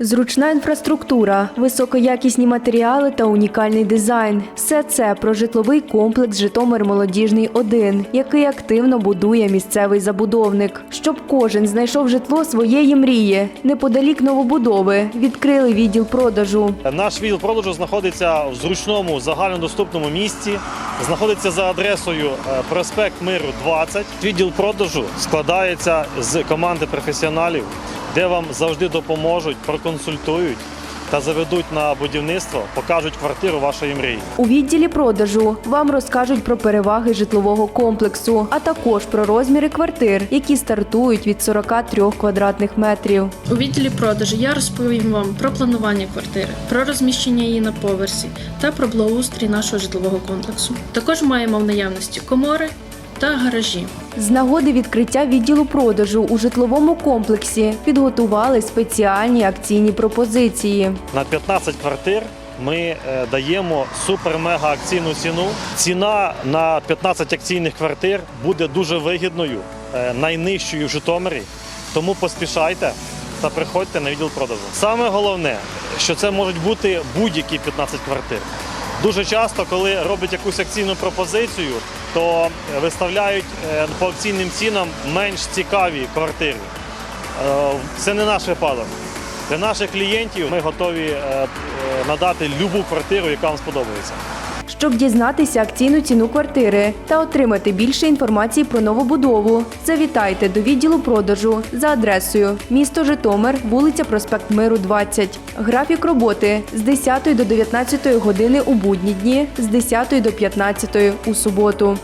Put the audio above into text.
Зручна інфраструктура, високоякісні матеріали та унікальний дизайн все це про житловий комплекс Житомир Молодіжний 1 який активно будує місцевий забудовник. Щоб кожен знайшов житло своєї мрії. Неподалік новобудови відкрили відділ продажу. Наш відділ продажу знаходиться в зручному загальнодоступному місці. Знаходиться за адресою е, проспект Миру 20. Відділ продажу складається з команди професіоналів, де вам завжди допоможуть, проконсультують та заведуть на будівництво, покажуть квартиру вашої мрії. У відділі продажу вам розкажуть про переваги житлового комплексу, а також про розміри квартир, які стартують від 43 квадратних метрів. У відділі продажу я розповім вам про планування квартири, про розміщення її на поверсі та про благоустрій нашого житлового комплексу. Також маємо в наявності комори та гаражі. З нагоди відкриття відділу продажу у житловому комплексі підготували спеціальні акційні пропозиції. На 15 квартир ми е, даємо супер-мега акційну ціну. Ціна на 15 акційних квартир буде дуже вигідною, е, найнижчою в Житомирі. Тому поспішайте та приходьте на відділ продажу. Саме головне, що це можуть бути будь-які 15 квартир. Дуже часто, коли роблять якусь акційну пропозицію, то виставляють е, по акційним цінам менш цікаві квартири. Е, Це не наш випадок. Для наших клієнтів ми готові надати будь-яку квартиру, яка вам сподобається. Щоб дізнатися акційну ціну квартири та отримати більше інформації про новобудову, завітайте до відділу продажу за адресою місто Житомир, вулиця Проспект Миру, 20. Графік роботи з 10 до 19 години у будні дні, з 10 до 15 у суботу.